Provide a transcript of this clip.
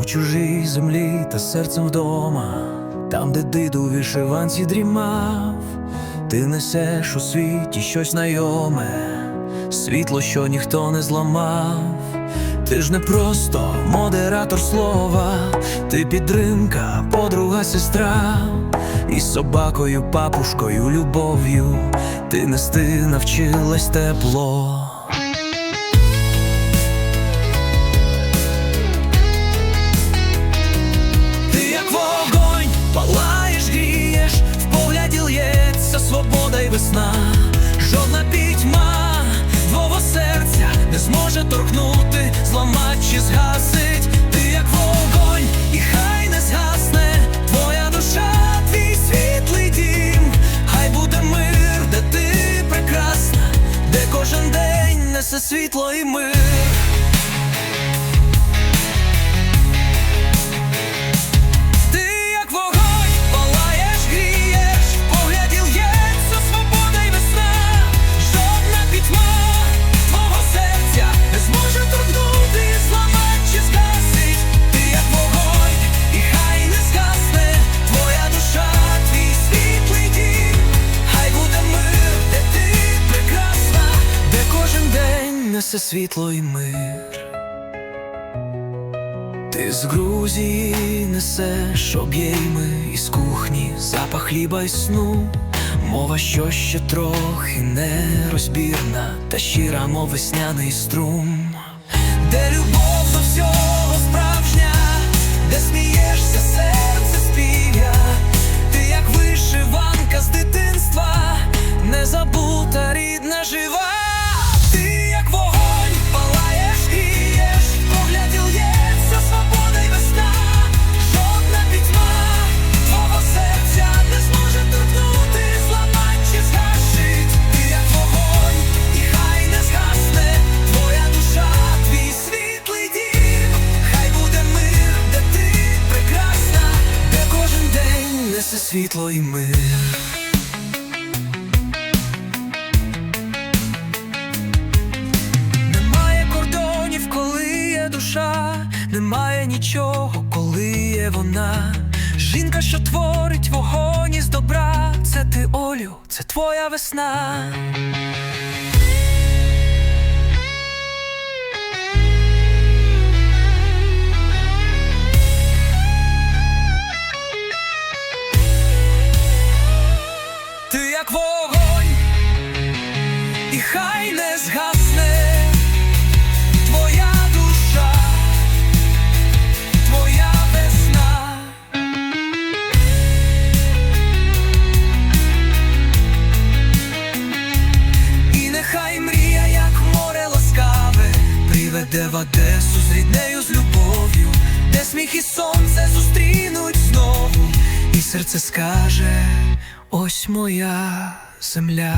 у чужій землі та серцем вдома, там, де дид у вишиванці дрімав, ти несеш у світі щось знайоме, світло, що ніхто не зламав. Ти ж не просто модератор слова, ти підтримка, подруга, сестра, і собакою, папушкою, любов'ю ти нести навчилась тепло. Свобода й весна, жодна пітьма твого серця не зможе торкнути, зламать чи згасить. Ти як вогонь, і день світло і мир. Ти з Грузії несеш об'єйми із кухні, запах хліба й сну, мова, що ще трохи нерозбірна, та щира, мов весняний струм, де любов світло і мир. Немає кордонів, коли є душа, немає нічого, коли є вона. Жінка, що творить вогонь із добра, це ти, Олю, це твоя весна. В Одесу з ріднею з любов'ю, де сміх і сонце зустрінуть знову, і серце скаже: ось моя земля.